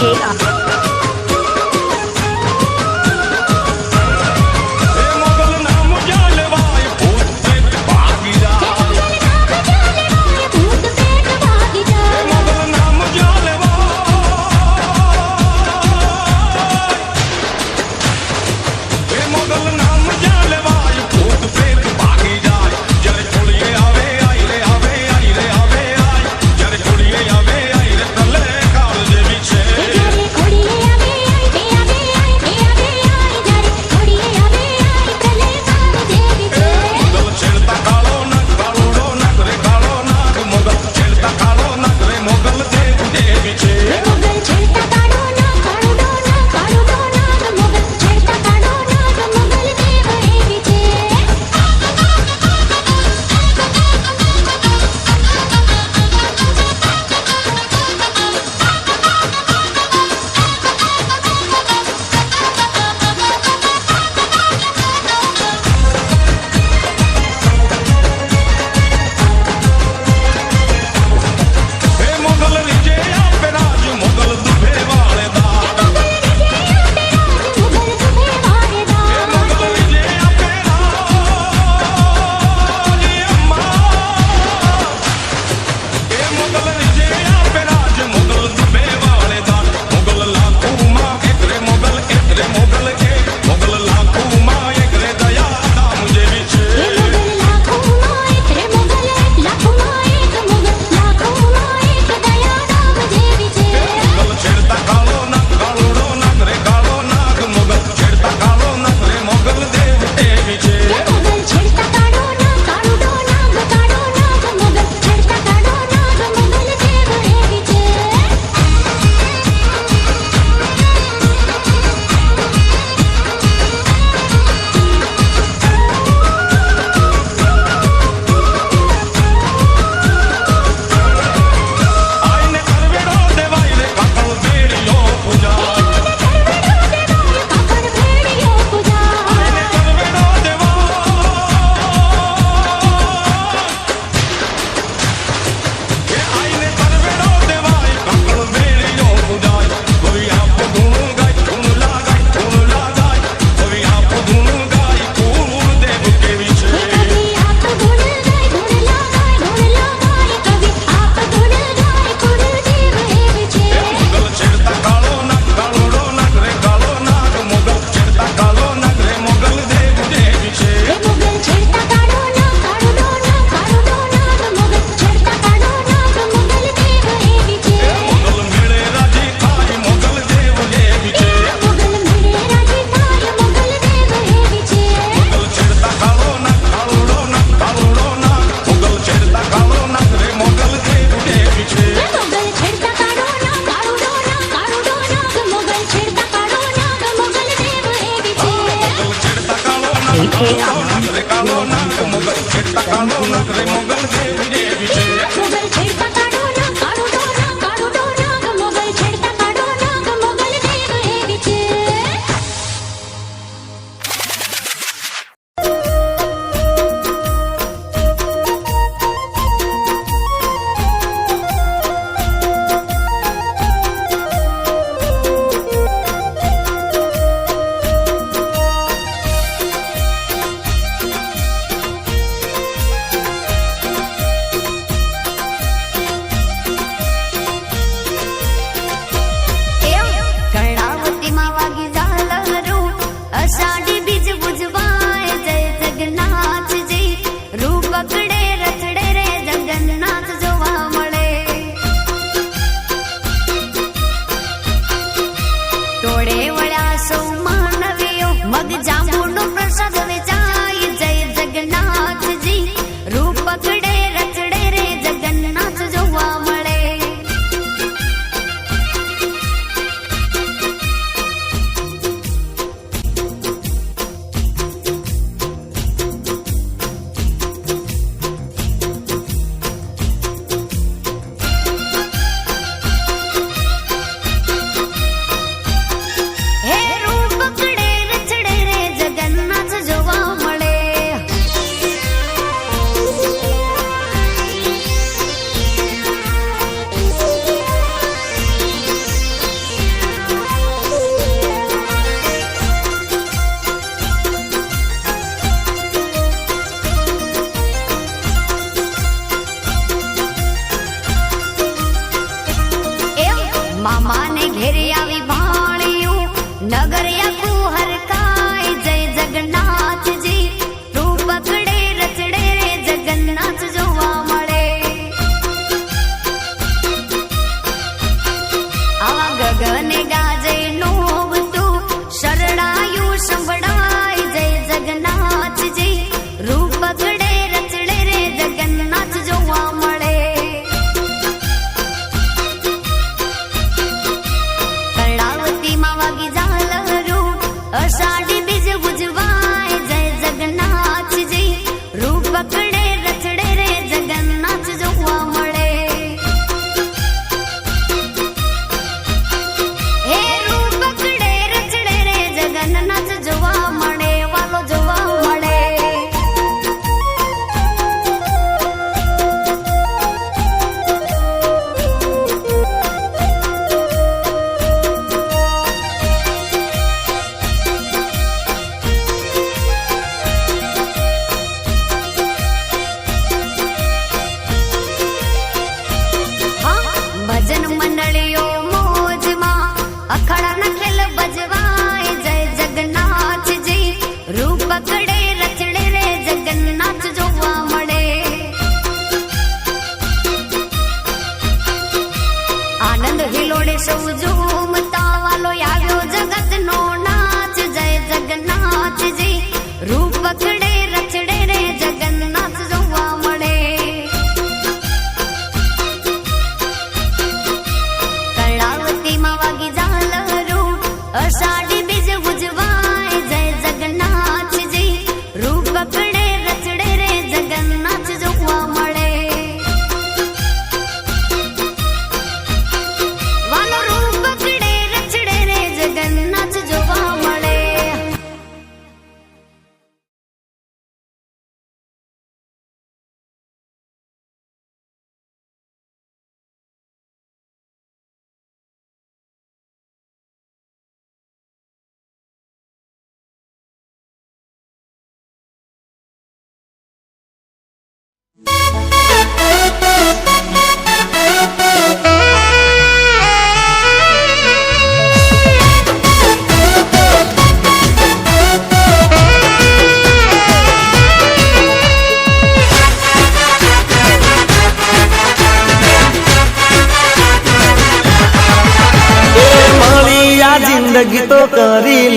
Yeah. কালো না mobile ছেটা কালো না মোবাইল ছেটা কালো સૌ ઝૂમતા વાલો આવ્યો જગત નો નાચ જય જગન્નાથજી. રૂપ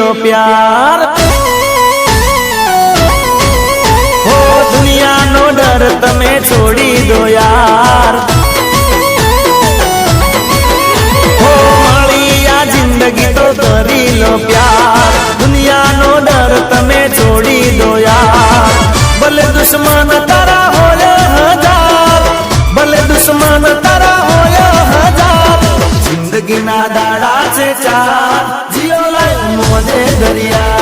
નો પ્યાર. હો, દુનિયાનો ડર તમે છોડી દો યાર. હો મળી આ જિંદગી તો કરી લો પ્યાર. દુનિયાનો ડર તમે છોડી દો યાર. ભલે દુશ્મન તારા હોય હજાર. ભલે દુશ્મન તારા હોય હજાર. જિંદગીના દાડા છે ચાર. દરિયા.